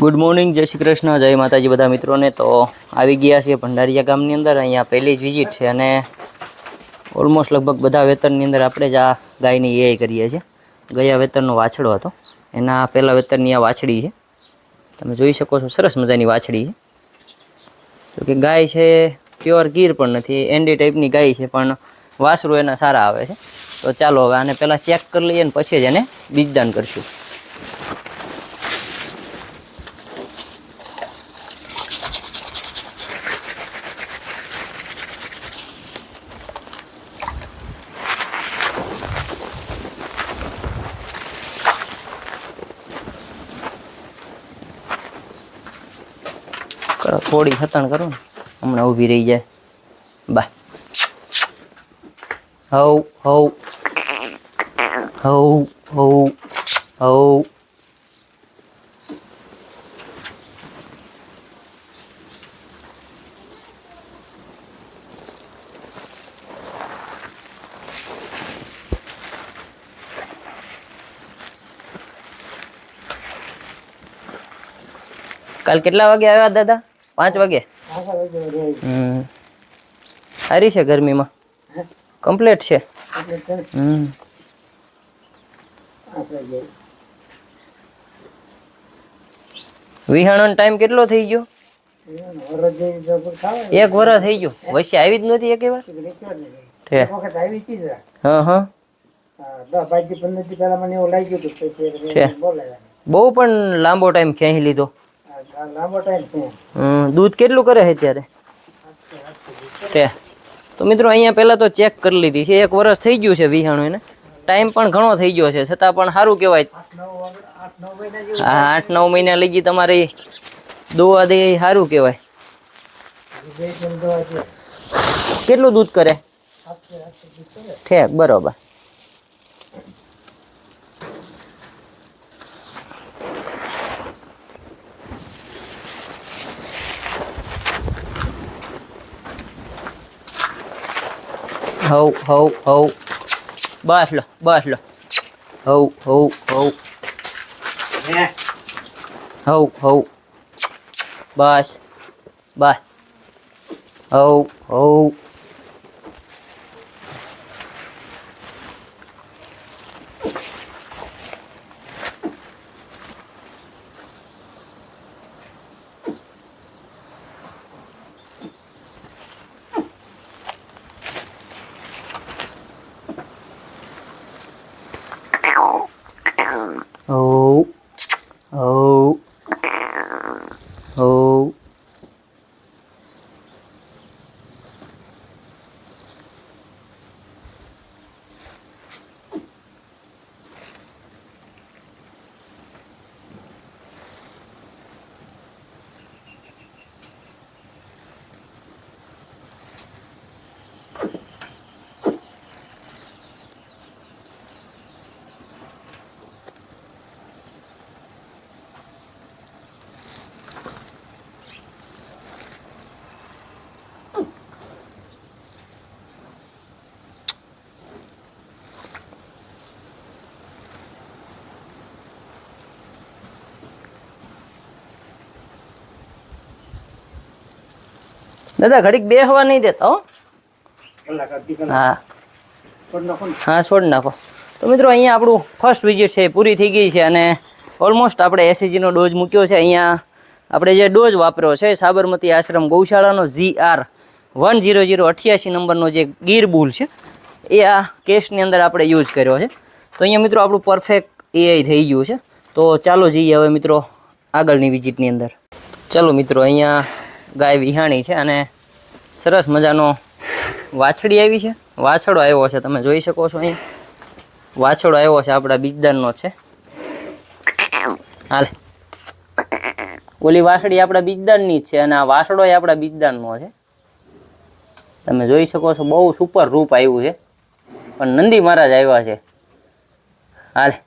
Good morning જય શ્રી કૃષ્ણ, જય માતાજી બધા મિત્રોને. તો આવી ગયા છીએ ભંડારીયા ગામની અંદર. અહીંયા પહેલી જ વિઝિટ છે અને ઓલમોસ્ટ લગભગ બધા વેતરની અંદર આપણે જ આ ગાયની એ કરીએ છીએ. ગયા વેતરનો વાછડો હતો. એના પહેલાં વેતરની આ વાછડી છે. તમે જોઈ શકો છો, સરસ મજાની વાછડી છે. તો કે ગાય છે પ્યોર ગીર પણ નથી એન્ડી ટાઈપની ગાય છે, પણ વાસરું એના સારા આવે છે. તો ચાલો હવે આને પહેલાં ચેક કરી લઈએ ને પછી જ એને બીજદાન કરશું કરો થોડી હતણ કરો ને, હમણાં ઊભી રહી જાય. બા. હવ હવ હવ હવ હવ કાલ કેટલા વાગે આવ્યા દાદા? પાંચ વાગે? હમ. સારી છે ગરમીમાં. કમ્પ્લીટ છે. હમ. વિહાણોનો ટાઈમ કેટલો થઈ ગયો? એક વરસ થઈ ગયો. વચ્ચે આવી જ નથી એક વાર? છે હા હા. બહુ પણ લાંબો ટાઈમ ક્યાંય લીધો. દૂધ કેટલું કરે છે અત્યારે? તે તો મિત્રો અહીંયા પહેલાં તો ચેક કરી લીધી છે. એક વરસ થઈ ગયું છે વિહાણું એને. ટાઈમ પણ ઘણો થઈ ગયો છે. છતાં પણ સારું કહેવાય. હા, આઠ નવ મહિના લઈ ગઈ તમારી દોવા દે સારું કહેવાય. કેટલું દૂધ કરે? ઠેક, બરોબર. હવ હવ હવ બસ લો બસ લો હવ હવ હવ હવ હવ બસ બસ હવ હવ હવ હવ હવ દાદા ઘડીક બેહવા નહીં દેતા હો. હા. હા છોડ નાખો. તો મિત્રો અહીંયા આપણું ફર્સ્ટ વિઝિટ છે પૂરી થઈ ગઈ છે અને ઓલમોસ્ટ આપણે એસએજીનો ડોઝ મૂક્યો છે. અહીંયા આપણે જે ડોઝ વાપર્યો છે Sabarmati Ashram ગૌશાળાનો G R one zero zero અઠ્યાસી નંબરનો જે ગીર બુલ છે એ આ કેસની અંદર આપણે યુઝ કર્યો છે. તો અહીંયા મિત્રો આપણું પરફેક્ટ એઆઈ થઈ ગયું છે. તો ચાલો જઈએ હવે મિત્રો આગળની વિઝિટની અંદર. ચાલો મિત્રો અહીંયા ગાય વિહાણી છે અને સરસ મજાનો વાછડી આવી છે. વાછડો આવ્યો છે, તમે જોઈ શકો છો અહીં. વાછડો આવ્યો છે આપણા બીજદાનનો છે. હાલે. ઓલી વાછડી આપણા બીજદાનની જ છે અને આ વાછડો એ આપણા બીજદાનનો છે. તમે જોઈ શકો છો, બહુ સુપર રૂપ આવ્યું છે. પણ નંદી મહારાજ આવ્યા છે. હાલે.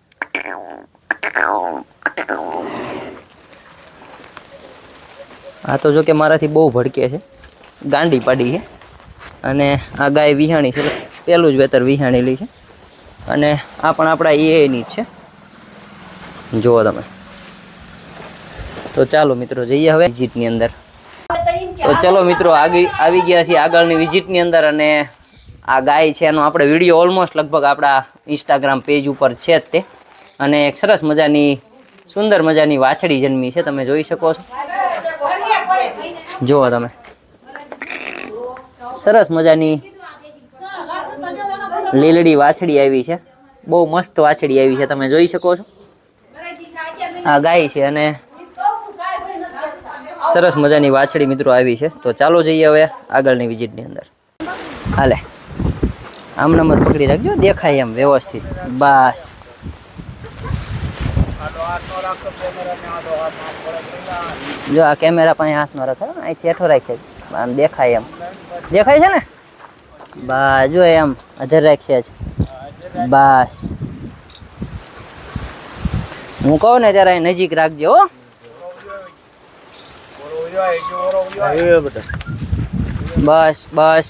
આ તો જો કે મારાથી બહુ ભડકે છે. ગાંડી પાડી છે. અને આ ગાય વિહાણી છે પહેલું જ વેતર વિહાણેલી છે. અને આ પણ આપણા એની જ છે. જુઓ તમે. તો ચાલો મિત્રો, જઈએ હવે વિઝિટની અંદર. તો ચલો મિત્રો, આગી, આવી ગયા છીએ આગળની વિઝિટની અંદર અને આ ગાય છે, એનો આપણે વીડિયો ઓલમોસ્ટ લગભગ આપણા ઇન્સ્ટાગ્રામ પેજ ઉપર છે જ તે. અને એક સરસ મજાની, સુંદર મજાની વાછડી જન્મી છે, તમે જોઈ શકો છો. જુઓ તમે. સરસ મજાની લીલડી વાછડી આવી છે. બહુ મસ્ત વાછડી આવી છે, તમે જોઈ શકો છો. આ ગાય છે અને સરસ મજાની વાછડી મિત્રો આવી છે. તો ચાલો જઈએ હવે આગળની વિઝિટની અંદર. હાલે. આમનામ જ પકડી રાખજો, દેખાય એમ વ્યવસ્થિત. બસ. જો આ કેમેરા પાસે હાથમાં રાખે અહીંથી હેઠો રાખે. આમ દેખાય એમ. દેખાય છે ને? બસ જો એમ અધર રાખશે જ બસ. હું કહું ને ત્યારે નજીક રાખજો હો. બસ બસ.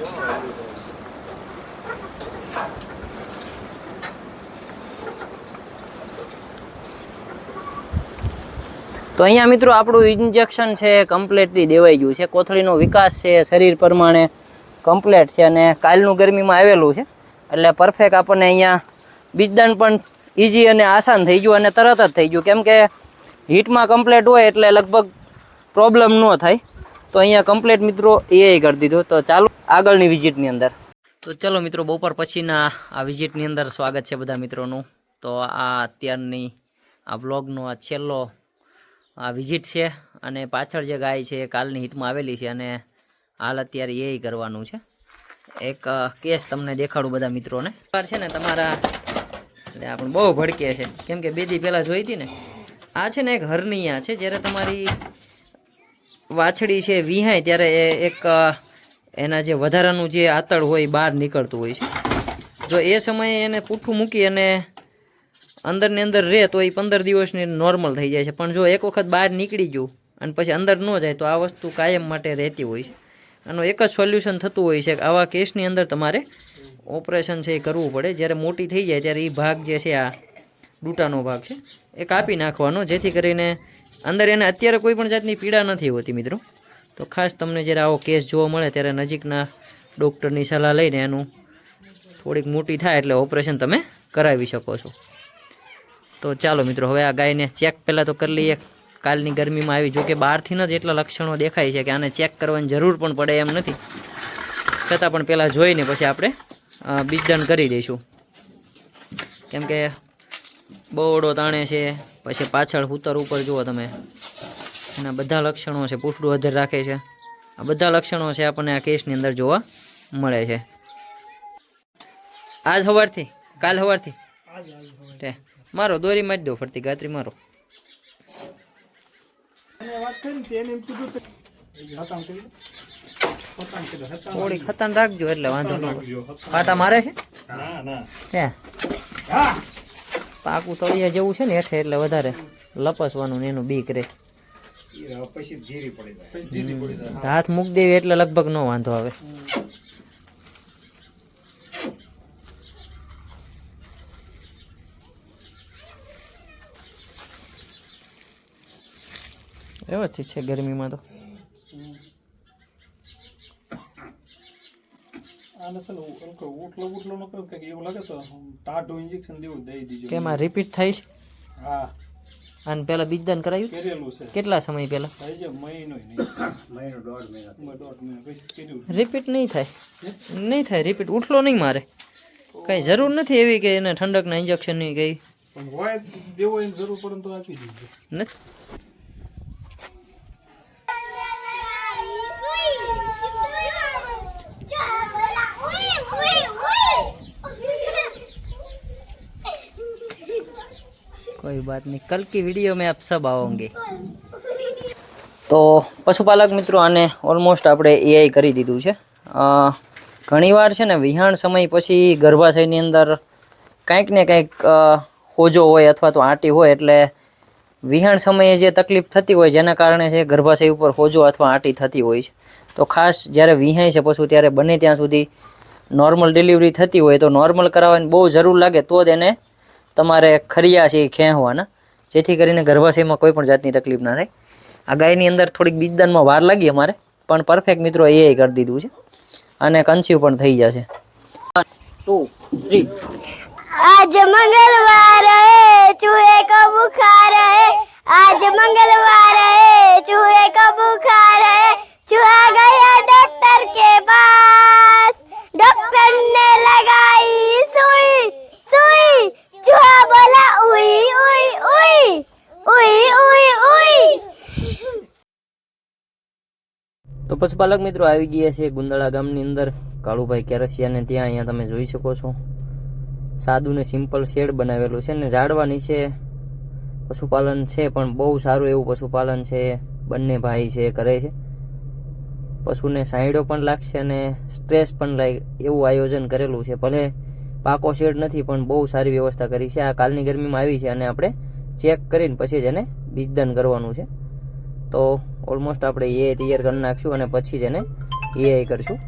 તો અહીંયા મિત્રો આપણું ઇન્જેક્શન છે કમ્પ્લીટલી દેવાઈ ગયું છે. કોથળીનો વિકાસ છે, શરીર પ્રમાણે કમ્પ્લેટ છે અને કાલનું ગરમીમાં આવેલું છે. એટલે પરફેક્ટ આપણને અહીંયા બીજદાન પણ ઇઝી અને આસાન થઈ ગયું અને તરત જ થઈ ગયું. કેમ કે હીટમાં કમ્પ્લેટ હોય એટલે લગભગ પ્રોબ્લેમ ન થાય. તો અહીંયા કમ્પ્લેટ મિત્રો એ કરી દીધું. તો ચાલો આગળની વિઝિટની અંદર. તો ચલો મિત્રો, બપોર પછીના આ વિઝિટની અંદર સ્વાગત છે બધા મિત્રોનું. તો આ અત્યારની આ વ્લોગનો આ છેલ્લો આ વિઝિટ છે અને પાછળ જે ગાય છે એ કાલની હિટમાં આવેલી છે અને હાલ અત્યારે એ કરવાનું છે. એક કેસ તમને દેખાડું બધા મિત્રોને. છે ને તમારા આપણે બહુ ભડકે છે. કેમ કે બે દી પહેલાં જોઈ હતી ને? આ છે ને એક હરનિયા છે, જ્યારે તમારી વાછડી છે, વિહાય ત્યારે એ એક એના જે વધારાનું જે આતળ હોય બહાર નીકળતું હોય છે. જો એ સમયે એને પૂઠું મૂકી અને અંદરની અંદર રહે તો એ પંદર દિવસની નોર્મલ થઈ જાય છે. પણ જો એક વખત બહાર નીકળી ગયું અને પછી અંદર ન જાય તો આ વસ્તુ કાયમ માટે રહેતી હોય છે. આનું એક જ સોલ્યુશન થતું હોય છે કે આવા કેસની અંદર તમારે ઓપરેશન છે એ કરવું પડે. જ્યારે મોટી થઈ જાય ત્યારે એ ભાગ જે છે આ ડૂટાનો ભાગ છે, એ કાપી નાખવાનો. જેથી કરીને અંદર એને અત્યારે કોઈ પણ જાતની પીડા નથી હોતી મિત્રો. તો ખાસ તમને જ્યારે આવો કેસ જોવા મળે ત્યારે નજીકના ડૉક્ટરની સલાહ લઈને એનું થોડીક મોટી થાય એટલે ઓપરેશન તમે કરાવી શકો છો. તો ચાલો મિત્રો, હવે આ ગાયને ચેક પહેલાં તો કરી લઈએ. કાલની ગરમીમાં આવી જો કે બહારથી જ એટલા લક્ષણો દેખાય છે કે આને ચેક કરવાની જરૂર પણ પડે એમ નથી. છતાં પણ પહેલાં જોઈને પછી આપણે બીજદાન કરી દઈશું. કેમ કે બહુડો તાણે છે. પછી પાછળ ઉતર ઉપર જુઓ તમે. એના બધા લક્ષણો છે. પૂછડું અધર રાખે છે. આ બધા લક્ષણો છે આપણને આ કેસની અંદર જોવા મળે છે. આજ સવારથી કાલ સવારથી મારો દોરી મારી દો ફરતી ગાત્રી મારો. થોડી ખતન રાખજો એટલે વાંધો ન. પાટા મારે છે? હે. પાકું તળિયા જેવું છે ને હેઠે એટલે વધારે લપસવાનું ને એનું બીક રે. હાથ મૂક દેવી એટલે લગભગ નો વાંધો આવે. વ્યવસ્થિત છે ગરમીમાં તો. આને છે ને ઉઠલો ઉઠલો ન કરો કંઈક એવું લાગે તો ટાઢું ઇન્જેક્શન દેવું દઈ દીજો. કેમ રિપીટ થાય છે? હા. અને પેલા બીજદાન કરાયું? કરેલું છે. કેટલા સમય પહેલા? થાય છે મહિનો મહિનો દોઢ મહિના. દોઢ મહિના પછી રિપીટ નહીં થાય? નહીં થાય રિપીટ ઉઠલો નહીં મારે. કઈ જરૂર નથી એવી કે એને ઠંડકના ઇન્જેક્શનની કઈ પણ હોય દેવો એની જરૂર પડે તો આપી દીધું નથી? बात नहीं कल की वीडियो में आप सब आओगे તો પશુપાલક મિત્રો આને ઓલમોસ્ટ આપણે એઆઈ કરી દીધું છે અ, ઘણીવાર છે ને વિહાણ સમય પછી ગર્ભાશયની અંદર કાંઈક ને કાંઈક અ, હોજો હોય અથવા તો આંટી હોય એટલે વિહાણ સમયે જે તકલીફ થતી હોય જેના કારણે છે ગર્ભાશય ઉપર હોજો અથવા આંટી થતી હોય છે તો ખાસ જ્યારે વિહાય છે પશુ ત્યારે બને ત્યાં સુધી નોર્મલ ડિલિવરી થતી હોય તો નોર્મલ કરાવવાની બહુ જરૂર લાગે તો જ એને તમારે ખરિયા છે એ ખેંચવાના. જેથી કરીને ગર્ભાશયમાં કોઈ પણ જાતની તકલીફ ના થાય. આ ગાયની અંદર થોડીક બીજદાનમાં વાર લાગી અમારે, પણ પરફેક્ટ મિત્રો એ કરી દીધું છે. અને કન્સ્યુ પણ થઈ જશે. આજ મંગળવાર હે ચૂહે કો બુખાર હે. આજ મંગળવાર હે ચૂહે કો બુખાર હે. ચૂહા ગયા ડોક્ટર કે પાસ. ડોક્ટર ને લગાઈ સુઈ સુઈ. Chua bola ui ui ui ui ui ui તો પશુપાલક મિત્રો આવી ગયા છે ગુંદળા ગામની અંદર. કાળુભાઈ કેરસિયાને ત્યાં અહીંયા તમે જોઈ શકો છો. સાદું ને સિમ્પલ શેડ બનાવેલું છે ને ઝાડવાની છે. પશુપાલન છે પણ બહુ સારું એવું પશુપાલન છે. બંને ભાઈ છે, કરે છે. પશુને સાંયડો પણ લાગશે અને સ્ટ્રેસ પણ લાગે એવું આયોજન કરેલું છે. ભલે પાકો શેડ નથી, પણ બહુ સારી વ્યવસ્થા કરી છે. આ કાલની ગરમીમાં આવી છે અને આપણે ચેક કરીને પછી જ એને બીજદાન કરવાનું છે. તો ઓલમોસ્ટ આપણે એ તૈયાર કરી નાખશું અને પછી જ એને એઆઈ કરશું.